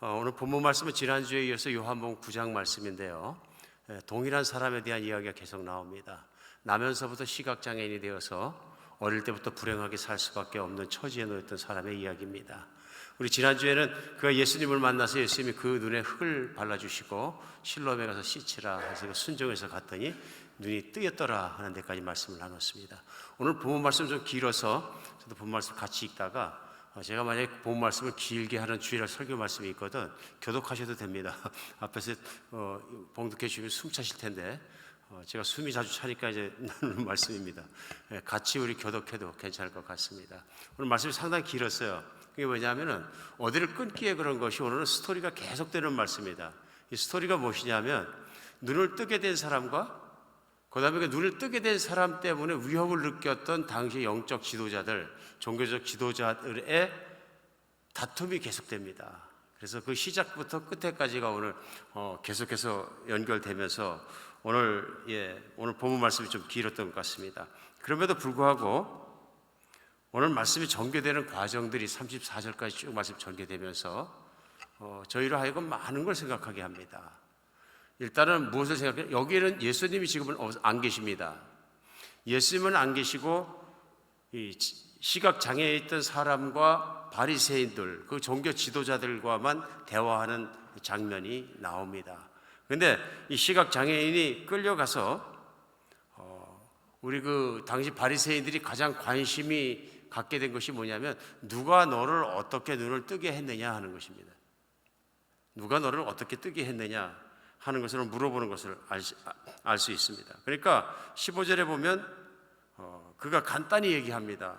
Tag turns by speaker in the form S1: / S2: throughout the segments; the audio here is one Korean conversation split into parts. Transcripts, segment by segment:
S1: 어, 오늘 본문 말씀은 지난주에 이어서 요한복음 9장 말씀인데요. 예, 동일한 사람에 대한 이야기가 계속 나옵니다. 나면서부터 시각장애인이 되어서 어릴 때부터 불행하게 살 수밖에 없는 처지에 놓였던 사람의 이야기입니다. 우리 지난주에는 그가 예수님을 만나서 예수님이 그 눈에 흙을 발라주시고 실로암에 가서 씻으라 해서 순종해서 갔더니 눈이 뜨였더라 하는 데까지 말씀을 나눴습니다. 오늘 본문 말씀 좀 길어서 저도 본문 말씀 같이 읽다가 어, 제가 만약에 본 말씀을 길게 하는 주일날 설교 말씀이 있거든 교독하셔도 됩니다. 앞에서 어, 봉독해 주시면 숨 차실 텐데 어, 제가 숨이 자주 차니까 이제 나누는 말씀입니다. 예, 같이 우리 교독해도 괜찮을 것 같습니다. 오늘 말씀이 상당히 길었어요. 그게 뭐냐면은 어디를 끊기에 그런 것이 오늘은 스토리가 계속되는 말씀입니다. 이 스토리가 무엇이냐면 눈을 뜨게 된 사람과 그 다음에 그 눈을 뜨게 된 사람 때문에 위협을 느꼈던 당시 영적 지도자들, 종교적 지도자들의 다툼이 계속됩니다. 그래서 그 시작부터 끝에까지가 오늘 어, 계속해서 연결되면서 오늘 예 오늘 본문 말씀이 좀 길었던 것 같습니다. 그럼에도 불구하고 오늘 말씀이 전개되는 과정들이 34절까지 쭉 말씀 전개되면서 어, 저희로 하여금 많은 걸 생각하게 합니다. 일단은 무엇을 생각해요? 여기에는 예수님이 지금은 안 계십니다. 예수님은 안 계시고 이 시각 장애에 있던 사람과 바리새인들, 그 종교 지도자들과만 대화하는 장면이 나옵니다. 근데 이 시각 장애인이 끌려가서 어, 우리 그 당시 바리새인들이 가장 관심이 갖게 된 것이 뭐냐면 누가 너를 어떻게 눈을 뜨게 했느냐 하는 것입니다. 누가 너를 어떻게 뜨게 했느냐 하는 것을 물어보는 것을 알 수 있습니다. 그러니까 15절에 보면 어, 그가 간단히 얘기합니다.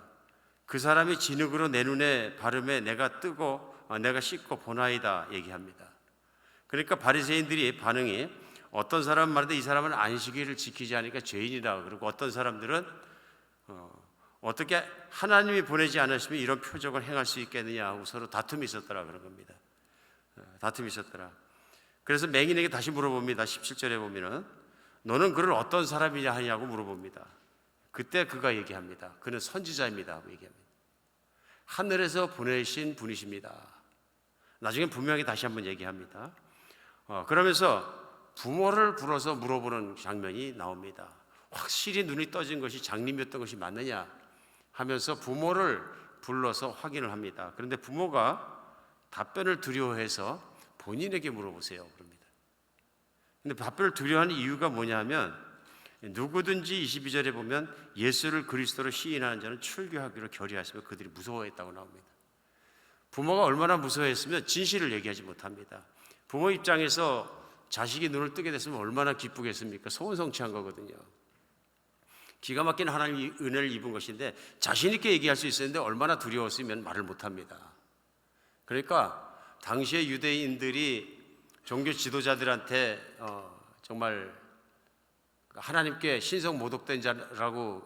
S1: 그 사람이 진흙으로 내 눈에 바르매 내가 뜨고 어, 내가 씻고 보나이다 얘기합니다. 그러니까 바리새인들이 반응이 어떤 사람은 말하되 이 사람은 안식일을 지키지 않으니까 죄인이다. 그리고 어떤 사람들은 어, 어떻게 하나님이 보내지 않으시면 이런 표적을 행할 수 있겠느냐 하고 서로 다툼이 있었더라 그런 겁니다. 어, 다툼이 있었더라. 그래서 맹인에게 다시 물어봅니다. 17절에 보면은 너는 그를 어떤 사람이냐 하냐고 물어봅니다. 그때 그가 얘기합니다. 그는 선지자입니다. 하고 얘기합니다. 하늘에서 보내신 분이십니다. 나중에 분명히 다시 한번 얘기합니다. 어, 그러면서 부모를 불러서 물어보는 장면이 나옵니다. 확실히 눈이 떠진 것이 장님이었던 것이 맞느냐 하면서 부모를 불러서 확인을 합니다. 그런데 부모가 답변을 두려워해서 본인에게 물어보세요. 그럽니다. 근데 답변을 두려워하는 이유가 뭐냐면 누구든지 22절에 보면 예수를 그리스도로 시인하는 자는 출교하기로 결의하시며 그들이 무서워했다고 나옵니다. 부모가 얼마나 무서워했으면 진실을 얘기하지 못합니다. 부모 입장에서 자식이 눈을 뜨게 됐으면 얼마나 기쁘겠습니까? 소원성취한 거거든요. 기가 막힌 하나님 은혜를 입은 것인데 자신 있게 얘기할 수 있었는데 얼마나 두려웠으면 말을 못합니다. 그러니까 당시의 유대인들이 종교 지도자들한테 어, 정말 하나님께 신성 모독된 자라고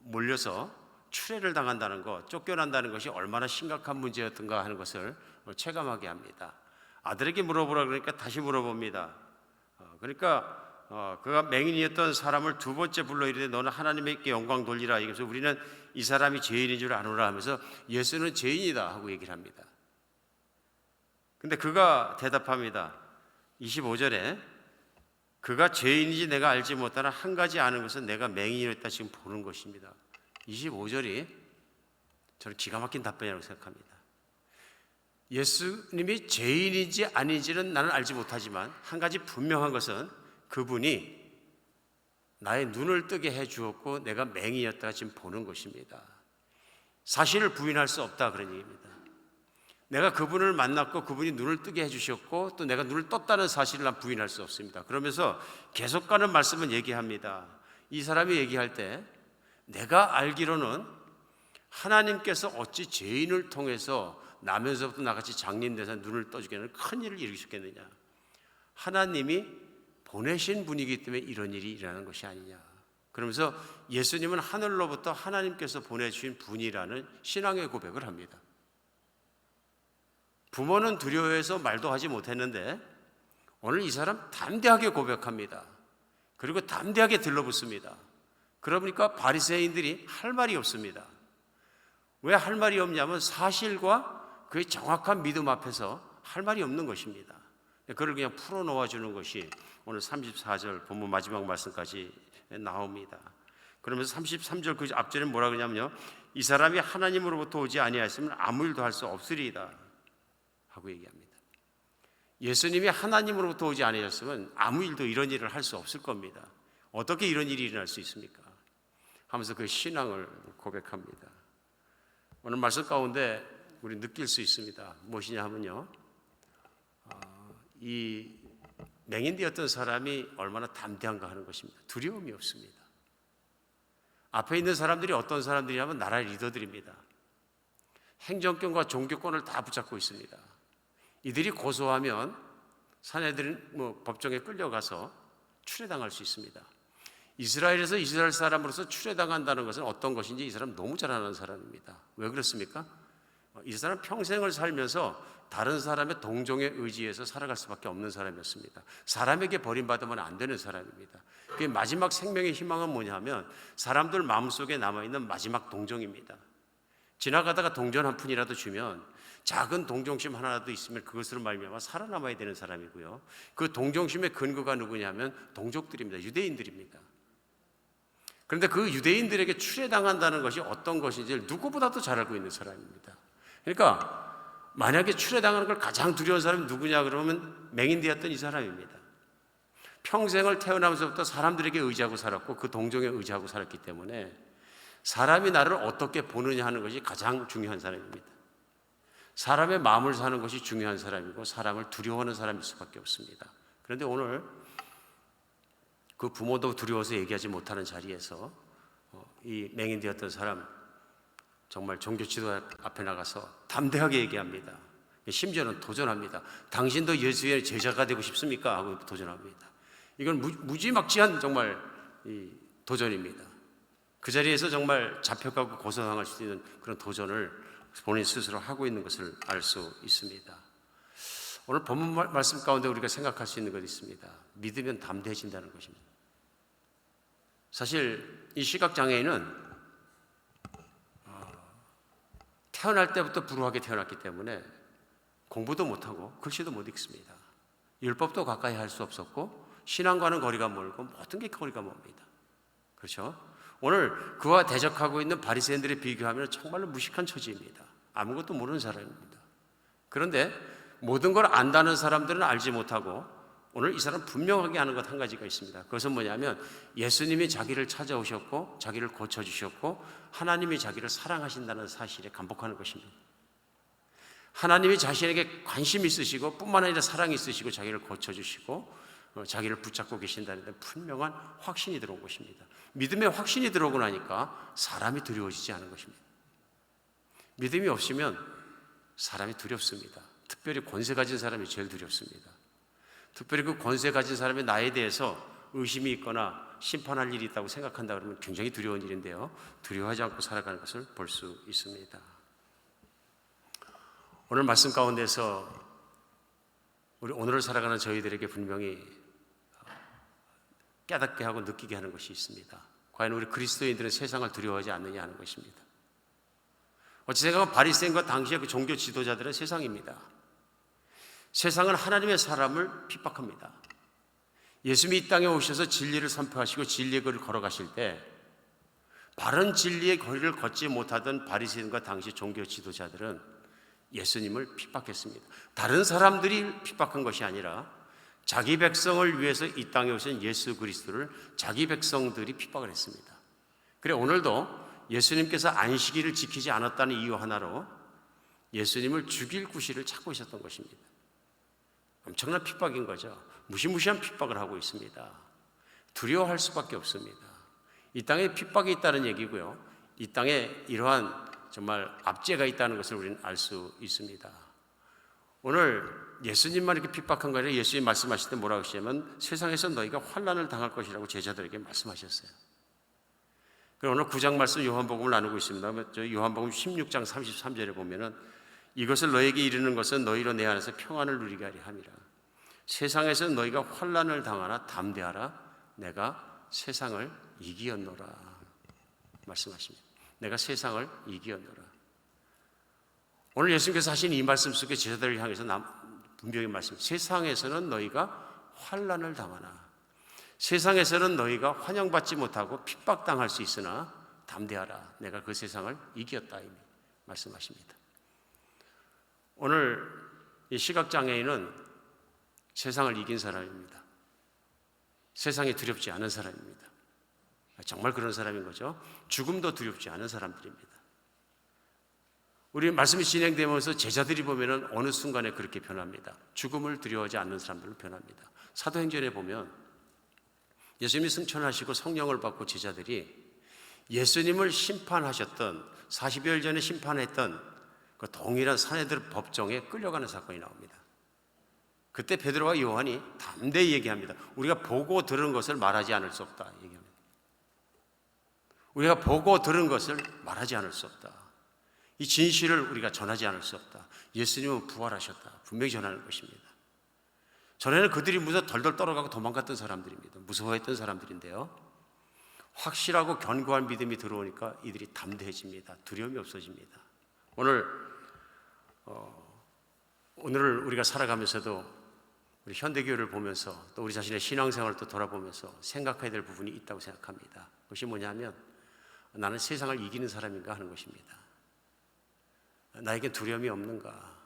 S1: 몰려서 추례를 당한다는 것, 쫓겨난다는 것이 얼마나 심각한 문제였던가 하는 것을 체감하게 합니다. 아들에게 물어보라 그러니까 다시 물어봅니다. 어, 그러니까 어, 그가 맹인이었던 사람을 두 번째 불러 이르되 너는 하나님께 영광 돌리라. 이래서 우리는 이 사람이 죄인인 줄 아노라 하면서 예수는 죄인이다 하고 얘기를 합니다. 근데 그가 대답합니다. 25절에 그가 죄인인지 내가 알지 못하나 한 가지 아는 것은 내가 맹인이었다 지금 보는 것입니다. 25절이 저는 기가 막힌 답변이라고 생각합니다. 예수님이 죄인인지 아닌지는 나는 알지 못하지만 한 가지 분명한 것은 그분이 나의 눈을 뜨게 해 주었고 내가 맹이었다가 지금 보는 것입니다. 사실을 부인할 수 없다 그런 얘기입니다. 내가 그분을 만났고 그분이 눈을 뜨게 해주셨고 또 내가 눈을 떴다는 사실을 난 부인할 수 없습니다. 그러면서 계속 가는 말씀은 얘기합니다. 이 사람이 얘기할 때 내가 알기로는 하나님께서 어찌 죄인을 통해서 나면서부터 나같이 장님돼서 눈을 떠주게 하는 큰 일을 일으키셨겠느냐. 하나님이 보내신 분이기 때문에 이런 일이 일어나는 것이 아니냐. 그러면서 예수님은 하늘로부터 하나님께서 보내주신 분이라는 신앙의 고백을 합니다. 부모는 두려워해서 말도 하지 못했는데 오늘 이 사람 담대하게 고백합니다. 그리고 담대하게 들러붙습니다. 그러니까 바리새인들이 할 말이 없습니다. 왜 할 말이 없냐면 사실과 그의 정확한 믿음 앞에서 할 말이 없는 것입니다. 그걸 그냥 풀어 놓아 주는 것이 오늘 34절 본문 마지막 말씀까지 나옵니다. 그러면서 33절 그 앞절에 뭐라 그러냐면요. 이 사람이 하나님으로부터 오지 아니하였으면 아무 일도 할 수 없으리이다 하고 얘기합니다. 예수님이 하나님으로부터 오지 아니하셨으면 아무 일도 이런 일을 할 수 없을 겁니다. 어떻게 이런 일이 일어날 수 있습니까? 하면서 그 신앙을 고백합니다. 오늘 말씀 가운데 우리 느낄 수 있습니다. 무엇이냐 하면요. 아, 이 맹인되었던 사람이 얼마나 담대한가 하는 것입니다. 두려움이 없습니다. 앞에 있는 사람들이 어떤 사람들이냐면 나라의 리더들입니다. 행정권과 종교권을 다 붙잡고 있습니다. 이들이 고소하면 사내들은 뭐 법정에 끌려가서 추례당할 수 있습니다. 이스라엘에서 이스라엘 사람으로서 추례당한다는 것은 어떤 것인지 이 사람 너무 잘 아는 사람입니다. 왜 그렇습니까? 이 사람 평생을 살면서 다른 사람의 동정에 의지해서 살아갈 수밖에 없는 사람이었습니다. 사람에게 버림받으면 안 되는 사람입니다. 그 마지막 생명의 희망은 뭐냐면 사람들 마음속에 남아 있는 마지막 동정입니다. 지나가다가 동전 한 푼이라도 주면 작은 동정심 하나라도 있으면 그것으로 말미암아 살아남아야 되는 사람이고요. 그 동정심의 근거가 누구냐면 동족들입니다. 유대인들입니다. 그런데 그 유대인들에게 추례당한다는 것이 어떤 것인지 누구보다도 잘 알고 있는 사람입니다. 그러니까 만약에 추례당하는 걸 가장 두려운 사람이 누구냐 그러면 맹인되었던 이 사람입니다. 평생을 태어나면서부터 사람들에게 의지하고 살았고 그 동정에 의지하고 살았기 때문에 사람이 나를 어떻게 보느냐 하는 것이 가장 중요한 사람입니다. 사람의 마음을 사는 것이 중요한 사람이고 사람을 두려워하는 사람일 수밖에 없습니다. 그런데 오늘 그 부모도 두려워서 얘기하지 못하는 자리에서 어, 이 맹인되었던 사람 정말 종교 지도 앞에 나가서 담대하게 얘기합니다. 심지어는 도전합니다. 당신도 예수의 제자가 되고 싶습니까? 하고 도전합니다. 이건 무지막지한 정말 도전입니다. 그 자리에서 정말 잡혀가고 고소당할 수 있는 그런 도전을 본인 스스로 하고 있는 것을 알 수 있습니다. 오늘 본문 말씀 가운데 우리가 생각할 수 있는 것이 있습니다. 믿으면 담대해진다는 것입니다. 사실 이 시각장애인은 태어날 때부터 불우하게 태어났기 때문에 공부도 못하고 글씨도 못 읽습니다. 율법도 가까이 할 수 없었고 신앙과는 거리가 멀고 모든 게 거리가 멉니다. 그렇죠? 오늘 그와 대적하고 있는 바리새인들에 비교하면 정말로 무식한 처지입니다. 아무것도 모르는 사람입니다. 그런데 모든 걸 안다는 사람들은 알지 못하고 오늘 이 사람 분명하게 하는 것 한 가지가 있습니다. 그것은 뭐냐면 예수님이 자기를 찾아오셨고 자기를 고쳐 주셨고 하나님이 자기를 사랑하신다는 사실에 감복하는 것입니다. 하나님이 자신에게 관심 있으시고 뿐만 아니라 사랑이 있으시고 자기를 고쳐 주시고 어, 자기를 붙잡고 계신다는 데 분명한 확신이 들어온 것입니다. 믿음의 확신이 들어오고 나니까 사람이 두려워지지 않은 것입니다. 믿음이 없으면 사람이 두렵습니다. 특별히 권세 가진 사람이 제일 두렵습니다. 특별히 그 권세 가진 사람의 나에 대해서 의심이 있거나 심판할 일이 있다고 생각한다 그러면 굉장히 두려운 일인데요. 두려워하지 않고 살아가는 것을 볼 수 있습니다. 오늘 말씀 가운데서 우리 오늘을 살아가는 저희들에게 분명히 깨닫게 하고 느끼게 하는 것이 있습니다. 과연 우리 그리스도인들은 세상을 두려워하지 않느냐 하는 것입니다. 어찌 생각하면 바리새인과 당시의 그 종교 지도자들은 세상입니다. 세상은 하나님의 사람을 핍박합니다. 예수님이 이 땅에 오셔서 진리를 선포하시고 진리의 거리를 걸어가실 때 바른 진리의 거리를 걷지 못하던 바리새인과 당시 종교 지도자들은 예수님을 핍박했습니다. 다른 사람들이 핍박한 것이 아니라 자기 백성을 위해서 이 땅에 오신 예수 그리스도를 자기 백성들이 핍박을 했습니다. 그래 오늘도 예수님께서 안식일을 지키지 않았다는 이유 하나로 예수님을 죽일 구실을 찾고 있었던 것입니다. 엄청난 핍박인 거죠. 무시무시한 핍박을 하고 있습니다. 두려워할 수밖에 없습니다. 이 땅에 핍박이 있다는 얘기고요. 이 땅에 이러한 정말 압제가 있다는 것을 우리는 알 수 있습니다. 오늘 예수님만 이렇게 핍박한 거 아니라 예수님 말씀하실 때 뭐라고 하시냐면 세상에서 너희가 환란을 당할 것이라고 제자들에게 말씀하셨어요. 그리고 오늘 9장 말씀 요한복음을 나누고 있습니다. 저 요한복음 16장 33절에 보면은 이것을 너에게 이르는 것은 너희로 내 안에서 평안을 누리게 하리 함이라. 세상에서 너희가 환란을 당하나 담대하라. 내가 세상을 이기었노라. 말씀하십니다. 내가 세상을 이기었노라. 오늘 예수님께서 하신 이 말씀 속에 제자들을 향해서 분명히 말씀. 세상에서는 너희가 환란을 당하나 세상에서는 너희가 환영받지 못하고 핍박당할 수 있으나 담대하라. 내가 그 세상을 이겼다 말씀하십니다. 오늘 이 시각 장애인은 세상을 이긴 사람입니다. 세상이 두렵지 않은 사람입니다. 정말 그런 사람인 거죠. 죽음도 두렵지 않은 사람들입니다. 우리 말씀이 진행되면서 제자들이 보면은 어느 순간에 그렇게 변합니다. 죽음을 두려워하지 않는 사람들로 변합니다. 사도행전에 보면 예수님이 승천하시고 성령을 받고 제자들이 예수님을 심판하셨던 40여일 전에 심판했던 그 동일한 사내들 법정에 끌려가는 사건이 나옵니다. 그때 베드로와 요한이 담대히 얘기합니다. 우리가 보고 들은 것을 말하지 않을 수 없다. 얘기합니다. 우리가 보고 들은 것을 말하지 않을 수 없다. 이 진실을 우리가 전하지 않을 수 없다. 예수님은 부활하셨다. 분명히 전하는 것입니다. 전에는 그들이 무서 덜덜 떨어가고 도망갔던 사람들입니다. 무서워했던 사람들인데요. 확실하고 견고한 믿음이 들어오니까 이들이 담대해집니다. 두려움이 없어집니다. 오늘 어, 오늘을 우리가 살아가면서도 우리 현대교회를 보면서 또 우리 자신의 신앙생활을 또 돌아보면서 생각해야 될 부분이 있다고 생각합니다. 그것이 뭐냐면 나는 세상을 이기는 사람인가 하는 것입니다. 나에겐 두려움이 없는가?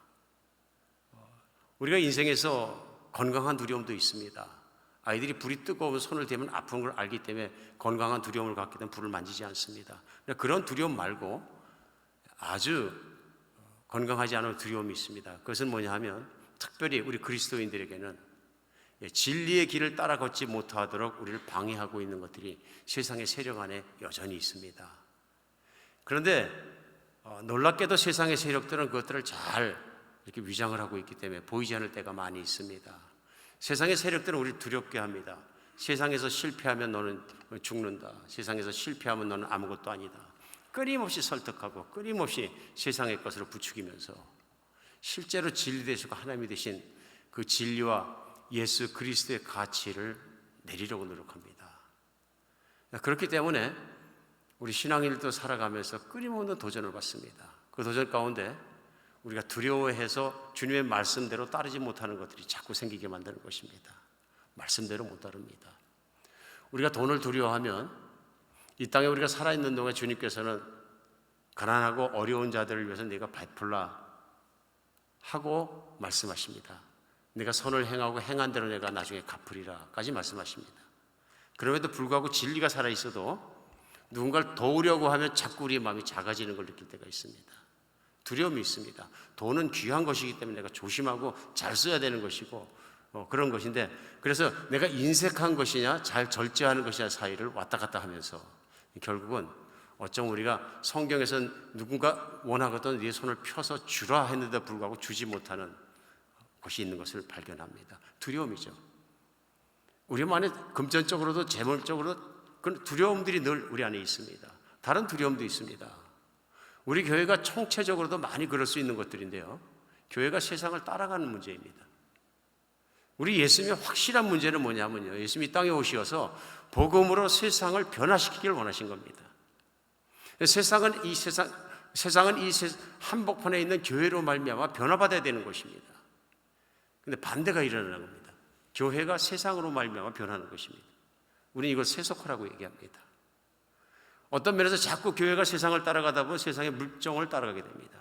S1: 우리가 인생에서 건강한 두려움도 있습니다. 아이들이 불이 뜨거우면 손을 대면 아픈 걸 알기 때문에 건강한 두려움을 갖게 되면 불을 만지지 않습니다. 그런 두려움 말고 아주 건강하지 않은 두려움이 있습니다. 그것은 뭐냐 하면 특별히 우리 그리스도인들에게는 진리의 길을 따라 걷지 못하도록 우리를 방해하고 있는 것들이 세상의 세력 안에 여전히 있습니다. 그런데 어, 놀랍게도 세상의 세력들은 그것들을 잘 이렇게 위장을 하고 있기 때문에 보이지 않을 때가 많이 있습니다. 세상의 세력들은 우리를 두렵게 합니다. 세상에서 실패하면 너는 죽는다. 세상에서 실패하면 너는 아무것도 아니다. 끊임없이 설득하고 끊임없이 세상의 것으로 부추기면서 실제로 진리 되시고 하나님이 되신 그 진리와 예수 그리스도의 가치를 내리려고 노력합니다. 그렇기 때문에 우리 신앙인들도 살아가면서 끊임없는 도전을 받습니다. 그 도전 가운데 우리가 두려워해서 주님의 말씀대로 따르지 못하는 것들이 자꾸 생기게 만드는 것입니다. 말씀대로 못 따릅니다. 우리가 돈을 두려워하면 이 땅에 우리가 살아있는 동안 주님께서는 가난하고 어려운 자들을 위해서 내가 베풀라 하고 말씀하십니다. 내가 선을 행하고 행한 대로 내가 나중에 갚으리라까지 말씀하십니다. 그럼에도 불구하고 진리가 살아 있어도 누군가를 도우려고 하면 자꾸 우리의 마음이 작아지는 걸 느낄 때가 있습니다. 두려움이 있습니다. 돈은 귀한 것이기 때문에 내가 조심하고 잘 써야 되는 것이고 어, 그런 것인데 그래서 내가 인색한 것이냐 잘 절제하는 것이냐 사이를 왔다 갔다 하면서 결국은 어쩜 우리가 성경에서 누군가 원하거든 네 손을 펴서 주라 했는데 불구하고 주지 못하는 것이 있는 것을 발견합니다. 두려움이죠. 우리 안에 금전적으로도 재물적으로 도그 두려움들이 늘 우리 안에 있습니다. 다른 두려움도 있습니다. 우리 교회가 총체적으로도 많이 그럴 수 있는 것들인데요. 교회가 세상을 따라가는 문제입니다. 우리 예수님의 확실한 문제는 뭐냐면요. 예수님이 땅에 오시어서 복음으로 세상을 변화시키길 원하신 겁니다. 세상은 이 세상 세상은 이 한복판에 있는 교회로 말미암아 변화받아야 되는 것입니다. 근데 반대가 일어나는 겁니다. 교회가 세상으로 말미암아 변하는 것입니다. 우리는 이걸 세속화라고 얘기합니다. 어떤 면에서 자꾸 교회가 세상을 따라가다 보면 세상의 물정을 따라가게 됩니다.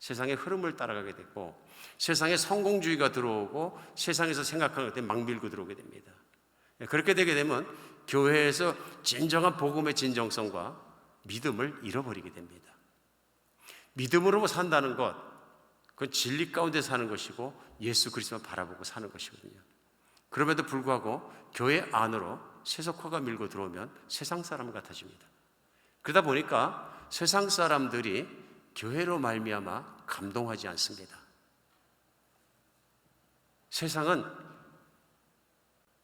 S1: 세상의 흐름을 따라가게 되고 세상에 성공주의가 들어오고 세상에서 생각하는 것에 막 밀고 들어오게 됩니다. 그렇게 되게 되면 교회에서 진정한 복음의 진정성과 믿음을 잃어버리게 됩니다. 믿음으로 산다는 것, 그건 진리 가운데 사는 것이고 예수 그리스도만 바라보고 사는 것이거든요. 그럼에도 불구하고 교회 안으로 세속화가 밀고 들어오면 세상 사람 같아집니다. 그러다 보니까 세상 사람들이 교회로 말미암아 감동하지 않습니다. 세상은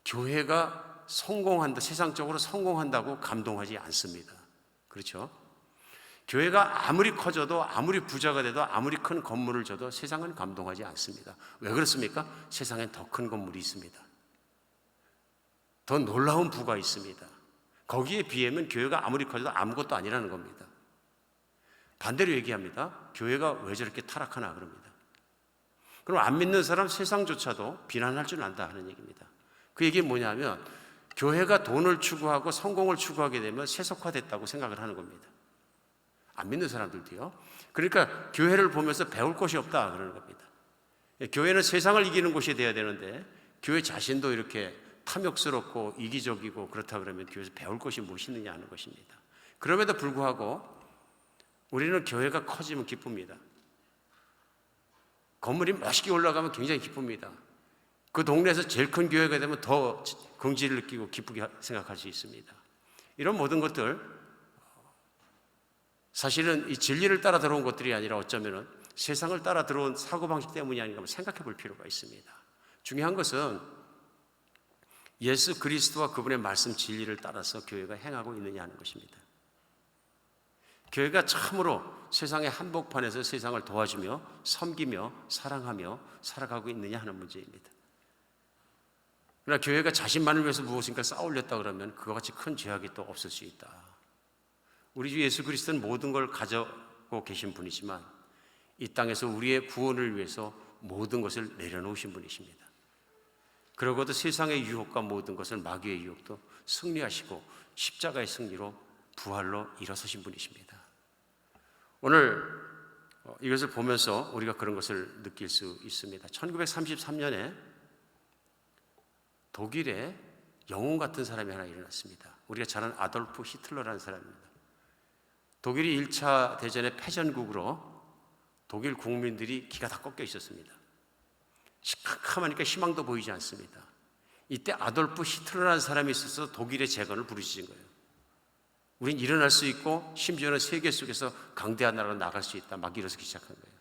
S1: 교회가 성공한다, 세상적으로 성공한다고 감동하지 않습니다. 그렇죠? 교회가 아무리 커져도 아무리 부자가 돼도 아무리 큰 건물을 줘도 세상은 감동하지 않습니다. 왜 그렇습니까? 세상엔 더 큰 건물이 있습니다. 더 놀라운 부가 있습니다. 거기에 비하면 교회가 아무리 커져도 아무것도 아니라는 겁니다. 반대로 얘기합니다. 교회가 왜 저렇게 타락하나 그럽니다. 그럼 안 믿는 사람 세상조차도 비난할 줄 안다 하는 얘기입니다. 그 얘기 뭐냐면 교회가 돈을 추구하고 성공을 추구하게 되면 세속화됐다고 생각을 하는 겁니다. 안 믿는 사람들도요. 그러니까 교회를 보면서 배울 것이 없다 그러는 겁니다. 예, 교회는 세상을 이기는 곳이 돼야 되는데 교회 자신도 이렇게 탐욕스럽고 이기적이고 그렇다 그러면 교회에서 배울 것이 무엇이 있느냐 하는 것입니다. 그럼에도 불구하고 우리는 교회가 커지면 기쁩니다. 건물이 멋있게 올라가면 굉장히 기쁩니다. 그 동네에서 제일 큰 교회가 되면 더 긍지를 느끼고 기쁘게 생각할 수 있습니다. 이런 모든 것들 사실은 이 진리를 따라 들어온 것들이 아니라 어쩌면은 세상을 따라 들어온 사고방식 때문이 아닌가 생각해 볼 필요가 있습니다. 중요한 것은 예수 그리스도와 그분의 말씀 진리를 따라서 교회가 행하고 있느냐 하는 것입니다. 교회가 참으로 세상의 한복판에서 세상을 도와주며 섬기며 사랑하며 살아가고 있느냐 하는 문제입니다. 그러나 교회가 자신만을 위해서 무엇인가 쌓아올렸다 그러면 그와 같이 큰 죄악이 또 없을 수 있다. 우리 주 예수 그리스도는 모든 걸 가져고 계신 분이지만 이 땅에서 우리의 구원을 위해서 모든 것을 내려놓으신 분이십니다. 그러고도 세상의 유혹과 모든 것을 마귀의 유혹도 승리하시고 십자가의 승리로 부활로 일어서신 분이십니다. 오늘 어, 이것을 보면서 우리가 그런 것을 느낄 수 있습니다. 1933년에 독일에 영웅 같은 사람이 하나 일어났습니다. 우리가 잘 아는 아돌프 히틀러라는 사람입니다. 독일이 1차 대전의 패전국으로 독일 국민들이 기가 다 꺾여 있었습니다. 시캄캄하니까 희망도 보이지 않습니다. 이때 아돌프 히틀러라는 사람이 있어서 독일의 재건을 부르짖은 거예요. 우린 일어날 수 있고 심지어는 세계 속에서 강대한 나라로 나갈 수 있다. 막 일어서기 시작한 거예요.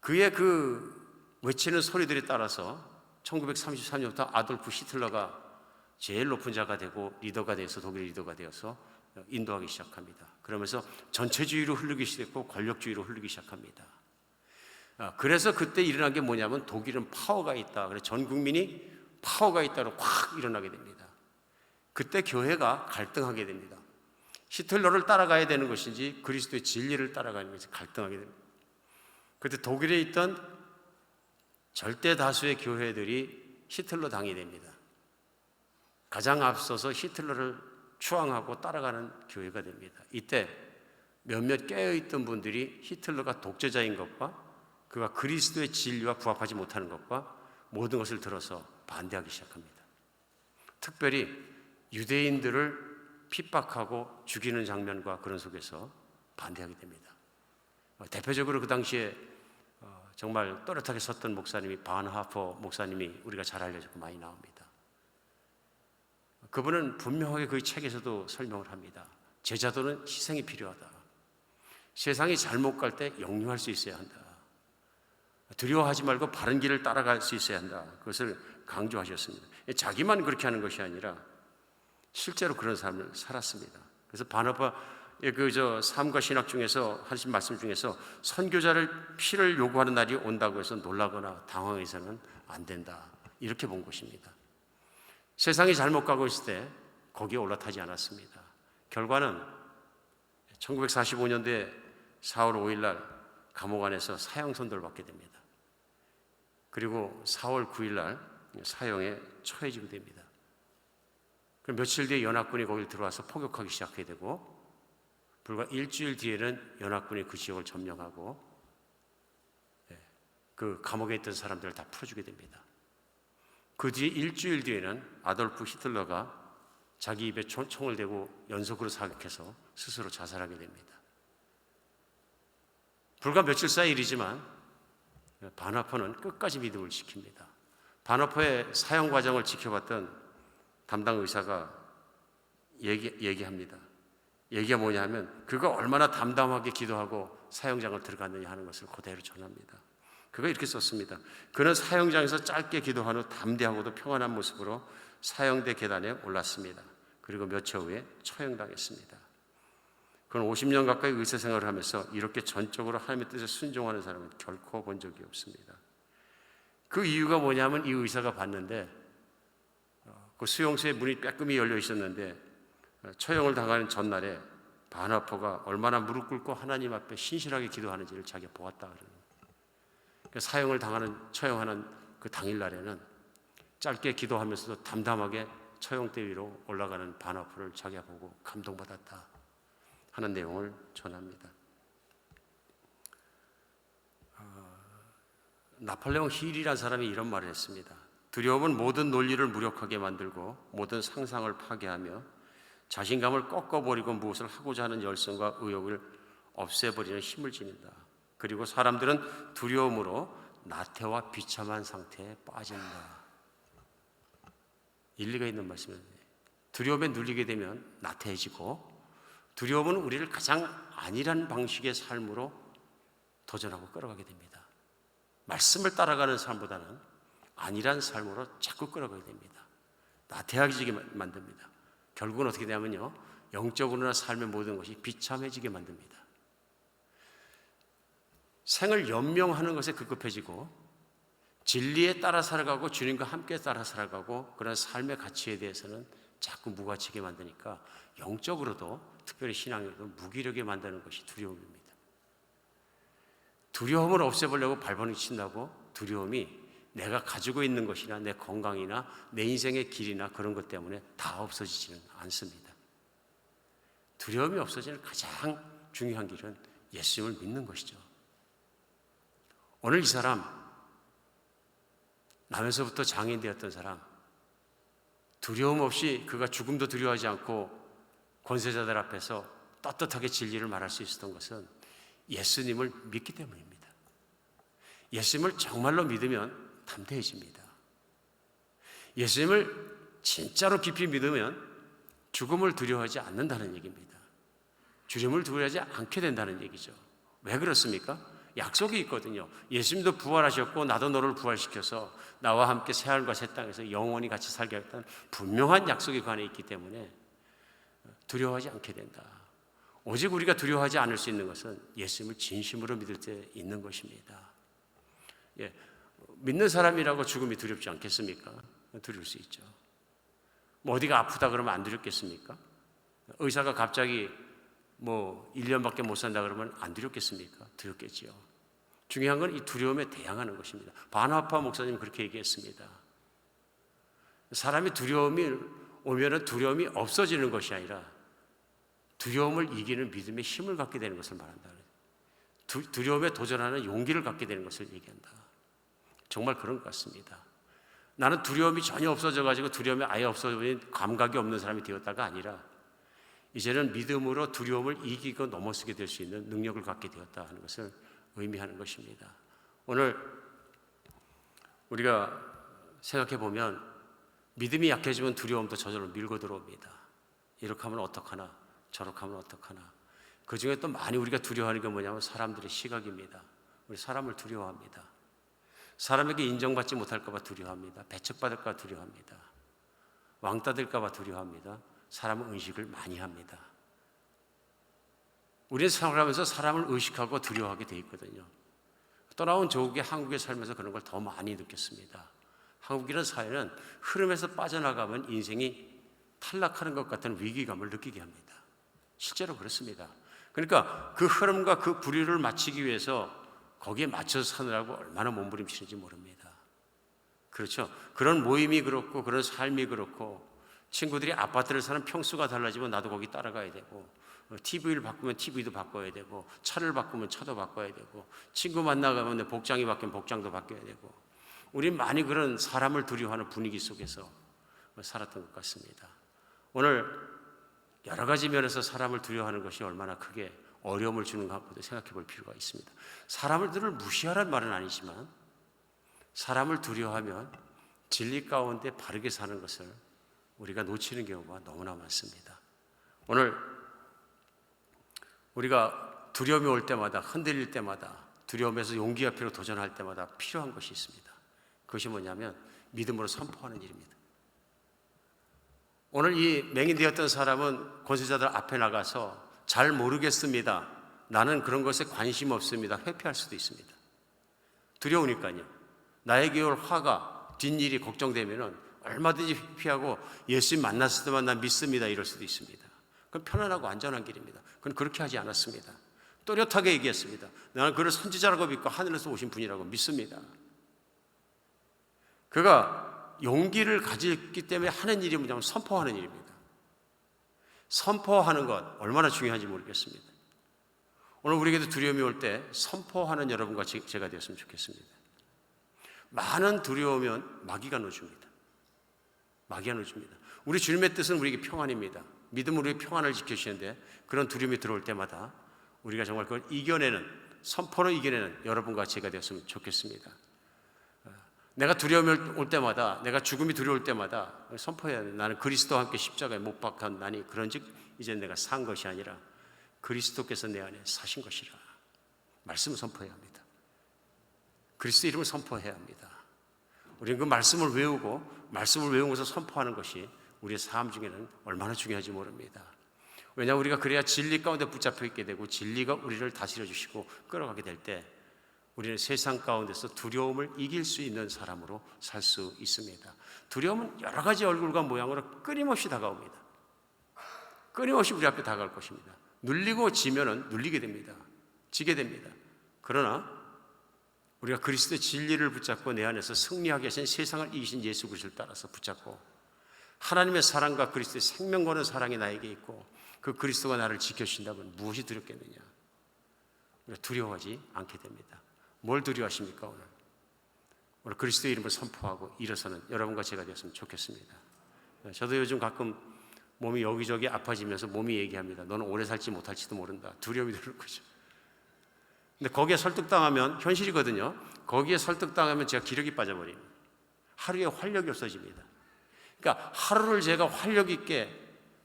S1: 그의 그 외치는 소리들에 따라서 1933년부터 아돌프 히틀러가 제일 높은 자가 되고 리더가 되어서 독일 리더가 되어서 인도하기 시작합니다. 그러면서 전체주의로 흐르기 시작했고 권력주의로 흐르기 시작합니다. 아, 그래서 그때 일어난 게 뭐냐면 독일은 파워가 있다. 그래서 전 국민이 파워가 있다로 확 일어나게 됩니다. 그때 교회가 갈등하게 됩니다. 히틀러를 따라가야 되는 것인지 그리스도의 진리를 따라가는 것인지 갈등하게 됩니다. 그때 독일에 있던 절대 다수의 교회들이 히틀러 당이 됩니다. 가장 앞서서 히틀러를 추앙하고 따라가는 교회가 됩니다. 이때 몇몇 깨어있던 분들이 히틀러가 독재자인 것과 그가 그리스도의 진리와 부합하지 못하는 것과 모든 것을 들어서 반대하기 시작합니다. 특별히 유대인들을 핍박하고 죽이는 장면과 그런 속에서 반대하게 됩니다. 대표적으로 그 당시에 어, 정말 또렷하게 섰던 목사님이 바하퍼 목사님이 우리가 잘 알려졌고 많이 나옵니다. 그분은 분명하게 그 책에서도 설명을 합니다. 제자도는 희생이 필요하다. 세상이 잘못 갈 때 영유할 수 있어야 한다. 두려워하지 말고 바른 길을 따라갈 수 있어야 한다. 그것을 강조하셨습니다. 자기만 그렇게 하는 것이 아니라 실제로 그런 삶을 살았습니다. 그래서 바나바의 그저 삶과 신학 중에서 하신 말씀 중에서 선교자를 피를 요구하는 날이 온다고 해서 놀라거나 당황해서는 안 된다. 이렇게 본 것입니다. 세상이 잘못 가고 있을 때 거기에 올라타지 않았습니다. 결과는 1945년도에 4월 5일 날 감옥 안에서 사형 선고를 받게 됩니다. 그리고 4월 9일 날 사형에 처해지게 됩니다. 며칠 뒤에 연합군이 거기를 들어와서 포격하기 시작하게 되고 불과 일주일 뒤에는 연합군이 그 지역을 점령하고 예, 그 감옥에 있던 사람들을 다 풀어주게 됩니다. 그 뒤에 일주일 뒤에는 아돌프 히틀러가 자기 입에 총을 대고 연속으로 사격해서 스스로 자살하게 됩니다. 불과 며칠 사이 일이지만 바나퍼는 끝까지 믿음을 지킵니다. 바나퍼의 사형 과정을 지켜봤던 담당 의사가 얘기, 얘기합니다. 얘기가 뭐냐면 그가 얼마나 담담하게 기도하고 사형장을 들어갔느냐 하는 것을 그대로 전합니다. 그가 이렇게 썼습니다. 그는 사형장에서 짧게 기도한 후 담대하고도 평안한 모습으로 사형대 계단에 올랐습니다. 그리고 몇 초 후에 처형당했습니다. 그는 50년 가까이 의사 생활을 하면서 이렇게 전적으로 하나님의 뜻에 순종하는 사람은 결코 본 적이 없습니다. 그 이유가 뭐냐면 이 의사가 봤는데 그 수용소에 문이 빼끔히 열려 있었는데 처형을 당하는 전날에 바나포가 얼마나 무릎 꿇고 하나님 앞에 신실하게 기도하는지를 자기가 보았다 그러는 사형을 당하는 처형하는 그 당일날에는 짧게 기도하면서도 담담하게 처형 대 위로 올라가는 반어풀을 자기가 보고 감동받았다 하는 내용을 전합니다. 어, 나폴레옹 힐이라는 사람이 이런 말을 했습니다. 두려움은 모든 논리를 무력하게 만들고 모든 상상을 파괴하며 자신감을 꺾어버리고 무엇을 하고자 하는 열성과 의욕을 없애버리는 힘을 지닌다. 그리고 사람들은 두려움으로 나태와 비참한 상태에 빠진다. 일리가 있는 말씀입니다. 두려움에 눌리게 되면 나태해지고 두려움은 우리를 가장 안일한 방식의 삶으로 도전하고 끌어가게 됩니다. 말씀을 따라가는 삶보다는 안일한 삶으로 자꾸 끌어가게 됩니다. 나태해지게 만듭니다. 결국은 어떻게 되냐면요. 영적으로나 삶의 모든 것이 비참해지게 만듭니다. 생을 연명하는 것에 급급해지고 진리에 따라 살아가고 주님과 함께 따라 살아가고 그런 삶의 가치에 대해서는 자꾸 무가치게 만드니까 영적으로도 특별히 신앙에도 무기력에 만드는 것이 두려움입니다. 두려움을 없애보려고 발버둥 친다고 두려움이 내가 가지고 있는 것이나 내 건강이나 내 인생의 길이나 그런 것 때문에 다 없어지지는 않습니다. 두려움이 없어지는 가장 중요한 길은 예수님을 믿는 것이죠. 오늘 이 사람, 나면서부터 장애인 되었던 사람, 두려움 없이 그가 죽음도 두려워하지 않고 권세자들 앞에서 떳떳하게 진리를 말할 수 있었던 것은 예수님을 믿기 때문입니다. 예수님을 정말로 믿으면 담대해집니다. 예수님을 진짜로 깊이 믿으면 죽음을 두려워하지 않는다는 얘기입니다. 죽음을 두려워하지 않게 된다는 얘기죠. 왜 그렇습니까? 약속이 있거든요. 예수님도 부활하셨고 나도 너를 부활시켜서 나와 함께 새하늘과 새 땅에서 영원히 같이 살게 하겠다는 분명한 약속이 관해 있기 때문에 두려워하지 않게 된다. 오직 우리가 두려워하지 않을 수 있는 것은 예수님을 진심으로 믿을 때 있는 것입니다. 예, 믿는 사람이라고 죽음이 두렵지 않겠습니까? 두려울 수 있죠. 뭐 어디가 아프다 그러면 안 두렵겠습니까? 의사가 갑자기 뭐 1년밖에 못 산다 그러면 안 두렵겠습니까? 두렵겠지요. 중요한 건 이 두려움에 대항하는 것입니다. 바나파 목사님 그렇게 얘기했습니다. 사람이 두려움이 오면은 두려움이 없어지는 것이 아니라 두려움을 이기는 믿음의 힘을 갖게 되는 것을 말한다. 두려움에 도전하는 용기를 갖게 되는 것을 얘기한다. 정말 그런 것 같습니다. 나는 두려움이 전혀 없어져 가지고 두려움이 아예 없어진 감각이 없는 사람이 되었다가 아니라 이제는 믿음으로 두려움을 이기고 넘어서게 될 수 있는 능력을 갖게 되었다 하는 것을 의미하는 것입니다. 오늘 우리가 생각해 보면 믿음이 약해지면 두려움도 저절로 밀고 들어옵니다. 이렇게 하면 어떡하나, 저렇게 하면 어떡하나. 그 중에 또 많이 우리가 두려워하는 게 뭐냐면 사람들의 시각입니다. 우리 사람을 두려워합니다. 사람에게 인정받지 못할까봐 두려워합니다. 배척받을까 두려워합니다. 왕따 될까봐 두려워합니다. 사람은 의식을 많이 합니다. 우리는 생활하면서 사람을 의식하고 두려워하게 돼 있거든요. 떠나온 조국의 한국에 살면서 그런 걸 더 많이 느꼈습니다. 한국이라는 사회는 흐름에서 빠져나가면 인생이 탈락하는 것 같은 위기감을 느끼게 합니다. 실제로 그렇습니다. 그러니까 그 흐름과 그 부류를 맞추기 위해서 거기에 맞춰서 사느라고 얼마나 몸부림치는지 모릅니다. 그렇죠. 그런 모임이 그렇고 그런 삶이 그렇고 친구들이 아파트를 사는 평수가 달라지면 나도 거기 따라가야 되고 TV를 바꾸면 TV도 바꿔야 되고 차를 바꾸면 차도 바꿔야 되고 친구 만나가면 내 복장이 바뀌면 복장도 바뀌어야 되고 우리 많이 그런 사람을 두려워하는 분위기 속에서 살았던 것 같습니다. 오늘 여러 가지 면에서 사람을 두려워하는 것이 얼마나 크게 어려움을 주는가 생각해 볼 필요가 있습니다. 사람들을 무시하라는 말은 아니지만 사람을 두려워하면 진리 가운데 바르게 사는 것을 우리가 놓치는 경우가 너무나 많습니다. 오늘 우리가 두려움이 올 때마다 흔들릴 때마다 두려움에서 용기 앞으로 도전할 때마다 필요한 것이 있습니다. 그것이 뭐냐면 믿음으로 선포하는 일입니다. 오늘 이 맹인되었던 사람은 권세자들 앞에 나가서 잘 모르겠습니다. 나는 그런 것에 관심 없습니다. 회피할 수도 있습니다. 두려우니까요. 나에게 올 화가 뒷일이 걱정되면은 얼마든지 피하고 예수님 만났을 때만 난 믿습니다. 이럴 수도 있습니다. 그건 편안하고 안전한 길입니다. 그건 그렇게 하지 않았습니다. 또렷하게 얘기했습니다. 나는 그를 선지자라고 믿고 하늘에서 오신 분이라고 믿습니다. 그가 용기를 가졌기 때문에 하는 일이 뭐냐면 선포하는 일입니다. 선포하는 것 얼마나 중요한지 모르겠습니다. 오늘 우리에게도 두려움이 올 때 선포하는 여러분과 제- 제가 되었으면 좋겠습니다. 많은 두려우면 마귀가 넣어줍니다. 마귀가 넣어줍니다. 우리 주님의 뜻은 우리에게 평안입니다. 믿음으로 평안을 지켜주시는데 그런 두려움이 들어올 때마다 우리가 정말 그걸 이겨내는 선포로 이겨내는 여러분과 제가 되었으면 좋겠습니다. 내가 두려움이 올 때마다 내가 죽음이 두려울 때마다 선포해야 돼. 나는 그리스도와 함께 십자가에 못 박한 나니 그런즉 이제 내가 산 것이 아니라 그리스도께서 내 안에 사신 것이라. 말씀을 선포해야 합니다. 그리스도 이름을 선포해야 합니다. 우리는 그 말씀을 외우고 말씀을 외우면서 선포하는 것이 우리의 삶 중에는 얼마나 중요한지 모릅니다. 왜냐 우리가 그래야 진리 가운데 붙잡혀 있게 되고 진리가 우리를 다스려 주시고 끌어가게 될 때 우리는 세상 가운데서 두려움을 이길 수 있는 사람으로 살 수 있습니다. 두려움은 여러 가지 얼굴과 모양으로 끊임없이 다가옵니다. 끊임없이 우리 앞에 다가올 것입니다. 눌리고 지면은 눌리게 됩니다. 지게 됩니다. 그러나 우리가 그리스도의 진리를 붙잡고 내 안에서 승리하게 하신 세상을 이기신 예수 그리스도를 따라서 붙잡고 하나님의 사랑과 그리스도의 생명 거는 사랑이 나에게 있고 그 그리스도가 나를 지켜주신다면 무엇이 두렵겠느냐? 우리가 두려워하지 않게 됩니다. 뭘 두려워하십니까 오늘? 오늘 그리스도의 이름을 선포하고 일어서는 여러분과 제가 되었으면 좋겠습니다. 저도 요즘 가끔 몸이 여기저기 아파지면서 몸이 얘기합니다. 너는 오래 살지 못할지도 모른다. 두려움이 들 거죠. 근데 거기에 설득당하면 현실이거든요. 거기에 설득당하면 제가 기력이 빠져버립니다. 하루에 활력이 없어집니다. 그러니까 하루를 제가 활력 있게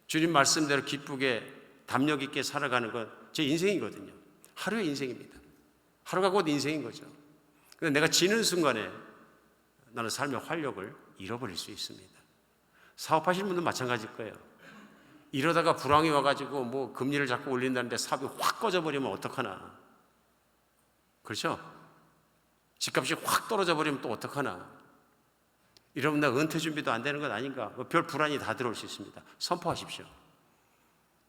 S1: 주님 말씀대로 기쁘게 담력 있게 살아가는 건 제 인생이거든요. 하루의 인생입니다. 하루가 곧 인생인 거죠. 근데 내가 지는 순간에 나는 삶의 활력을 잃어버릴 수 있습니다. 사업하시는 분도 마찬가지일 거예요. 이러다가 불황이 와가지고 뭐 금리를 자꾸 올린다는데 사업이 확 꺼져버리면 어떡하나. 그렇죠? 집값이 확 떨어져 버리면 또 어떡하나. 이러면 나 은퇴 준비도 안 되는 건 아닌가. 뭐별 불안이 다 들어올 수 있습니다. 선포하십시오.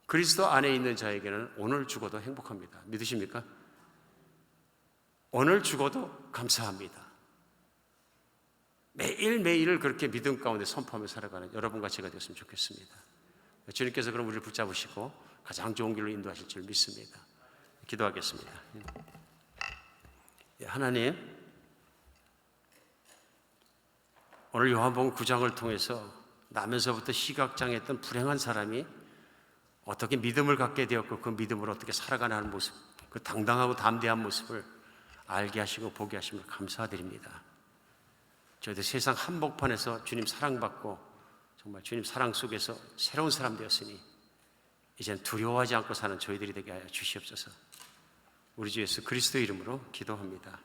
S1: 그리스도 안에 있는 자에게는 오늘 죽어도 행복합니다. 믿으십니까? 오늘 죽어도 감사합니다. 매일매일을 그렇게 믿음 가운데 선포하며 살아가는 여러분과 제가 되었으면 좋겠습니다. 주님께서 그럼 우리를 붙잡으시고 가장 좋은 길로 인도하실 줄 믿습니다. 기도하겠습니다. 예, 하나님, 오늘 요한복음 9장을 통해서 나면서부터 시각장애했던 불행한 사람이 어떻게 믿음을 갖게 되었고 그 믿음으로 어떻게 살아가는 모습, 그 당당하고 담대한 모습을 알게 하시고 보게 하심을 감사드립니다. 저희들 세상 한복판에서 주님 사랑받고 정말 주님 사랑 속에서 새로운 사람 되었으니 이젠 두려워하지 않고 사는 저희들이 되게 하여 주시옵소서. 우리 주 예수 그리스도 이름으로 기도합니다.